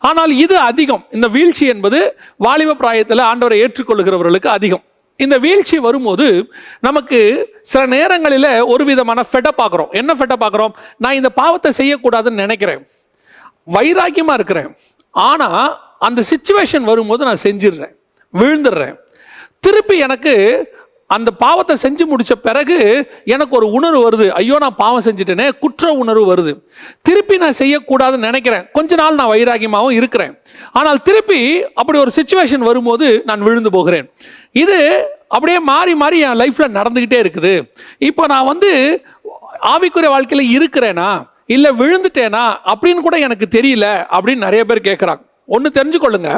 ஆனால் இது அதிகம். இந்த வீழ்ச்சி என்பது வாலிப பிராயத்தில் ஆண்டவரை ஏற்றுக்கொள்கிறவர்களுக்கு அதிகம். இந்த வீழ்ச்சி வரும்போது நமக்கு சில நேரங்களில் ஒரு விதமான ஃபெட்டை பார்க்குறோம். என்ன ஃபெட்டை பார்க்குறோம்? நான் இந்த பாவத்தை செய்யக்கூடாதுன்னு நினைக்கிறேன். வைராக்கியமாக இருக்கிறேன். ஆனால் அந்த சுச்சுவேஷன் வரும்போது நான் செஞ்சிடுறேன். விழுந்துடுறேன். திருப்பி எனக்கு அந்த பாவத்தை செஞ்சு முடித்த பிறகு எனக்கு ஒரு உணர்வு வருது. ஐயோ நான் பாவம் செஞ்சுட்டேனே குற்ற உணர்வு வருது. திருப்பி நான் செய்யக்கூடாதுன்னு நினைக்கிறேன். கொஞ்ச நாள் நான் வைராகியமாகவும் இருக்கிறேன். ஆனால் திருப்பி அப்படி ஒரு சுச்சுவேஷன் வரும்போது நான் விழுந்து போகிறேன். இது அப்படியே மாறி மாறி என் லைஃப்பில் நடந்துக்கிட்டே இருக்குது. இப்போ நான் வந்து ஆவிக்குரிய வாழ்க்கையில் இருக்கிறேனா? இல்லை விழுந்துட்டேனா? அப்படின்னு கூட எனக்கு தெரியல அப்படின்னு நிறைய பேர் கேட்குறாங்க ஒன்று தெரிஞ்சுக்கொள்ளுங்க.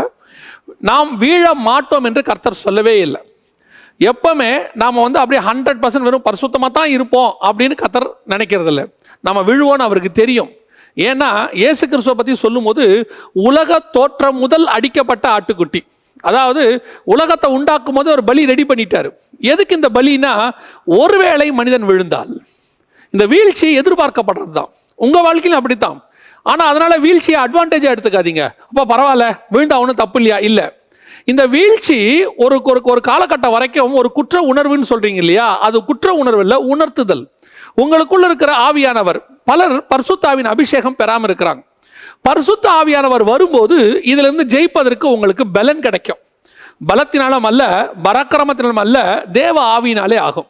நாம் வீழ மாட்டோம் என்று கர்த்தர் சொல்லவே இல்லை. எப்பவுமே நாம் வந்து அப்படியே ஹண்ட்ரட் பர்சன்ட் வெறும் பரிசுத்தமாக தான் இருப்போம் அப்படின்னு கத்தர் நினைக்கிறது இல்லை நம்ம விழுவோன்னு அவருக்கு தெரியும். ஏன்னா இயேசு கிறிஸ்துவை பற்றி சொல்லும்போது உலக தோற்றம் முதல் அடிக்கப்பட்ட ஆட்டுக்குட்டி. அதாவது உலகத்தை உண்டாக்கும் போது ஒரு பலி ரெடி பண்ணிட்டார். எதுக்கு இந்த பலினா ஒருவேளை மனிதன் விழுந்தால். இந்த வீழ்ச்சி எதிர்பார்க்கப்படுறது தான். உங்கள் வாழ்க்கையிலும் அப்படித்தான். ஆனால் அதனால் வீழ்ச்சியை அட்வான்டேஜாக எடுத்துக்காதீங்க. அப்போ பரவாயில்ல விழுந்தா ஒன்றும் தப்பு இல்லையா? இல்லை. இந்த வீழ்ச்சி ஒரு ஒரு ஒரு காலகட்டம் வரைக்கும் ஒரு குற்ற உணர்வுன்னு சொல்றீங்க இல்லையா? அது குற்ற உணர்வு இல்லை உணர்த்துதல். உங்களுக்குள்ள இருக்கிற ஆவியானவர் பலர் பர்சுத்தாவின் அபிஷேகம் பெறாமல் இருக்கிறாங்க. பரிசுத்த ஆவியானவர் வரும்போது இதிலிருந்து ஜெயிப்பதற்கு உங்களுக்கு பலன் கிடைக்கும். பலத்தினாலும் அல்ல பராக்கிரமத்தினாலும் அல்ல தேவ ஆவியினாலே ஆகும்.